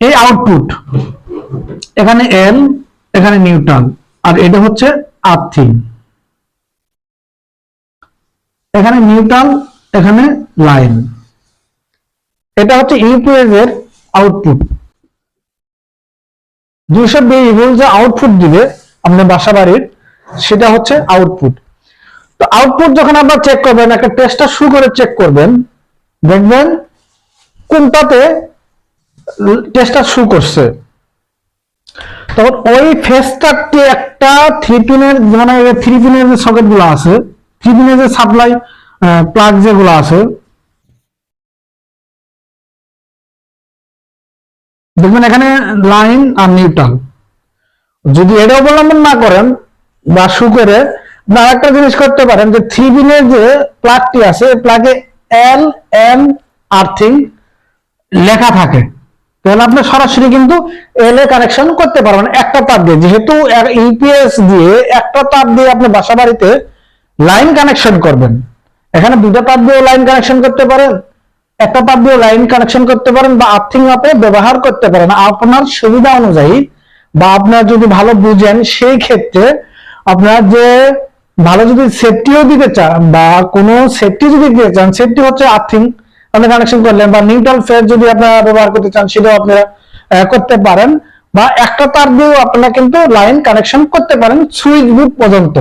এই আউটপুট এখানে এল এখানে নিউট্রাল আর এটা হচ্ছে আর্থিং এখানে নিউট্রাল এখানে লাইন এটা হচ্ছে ইউপিএস এর আউটপুট দুইশো ভোল্ট যে আউটপুট দিবে আপনার বাসা বাড়ির সেটা হচ্ছে আউটপুট তো আউটপুট যখন আপনার চেক করবেন, একটা টেস্টার শু করে চেক করবেন, দেখবেন কোনটাতে টেস্টার শু করছে। তখন ওই ফেসটাকে একটা থ্রি পিনের মানে থ্রি পিনের যে সকেটগুলো আছে থ্রি পিনের যে সাপ্লাই প্লাগ যেগুলো আছে, দেখবেন এখানে লাইন আর নিউট্রাল যদি এটা অবলম্বন না করেন বা শু করে বা একটা জিনিস করতে পারেন যে থ্রি পিনের যে প্লাগটি আছে প্লাগে এল এম আর্থিং লেখা থাকে। তাহলে আপনি সরাসরি কিন্তু এল এ কানেকশন করতে পারবেন একটা তার দিয়ে। যেহেতু ইউপিএস দিয়ে একটা তার দিয়ে আপনি বাসা বাড়িতে লাইন কানেকশন করবেন। এখানে দুটো তার দিয়ে লাইন কানেকশন করতে পারেন, একটা তার দিয়ে লাইন কানেকশন করতে পারেন বা আর্থিং আপে ব্যবহার করতে পারেন। আপনার সুবিধা অনুযায়ী বা আপনার যদি ভালো বুঝেন, সেই ক্ষেত্রে আপনার যে ভালো যদি সেফটিও দিতে চান বা কোনো সেফটি যদি দিতে চান সেফটি হচ্ছে আর্থিং। আপনি কানেকশন করলেন বা নিউট্রাল ফেজ যদি আপনারা ব্যবহার করতে চান, সেটাও আপনারা করতে পারেন। বা একটা তার দিয়েও আপনারা কিন্তু লাইন কানেকশন করতে পারেন সুইচ বুট পর্যন্ত।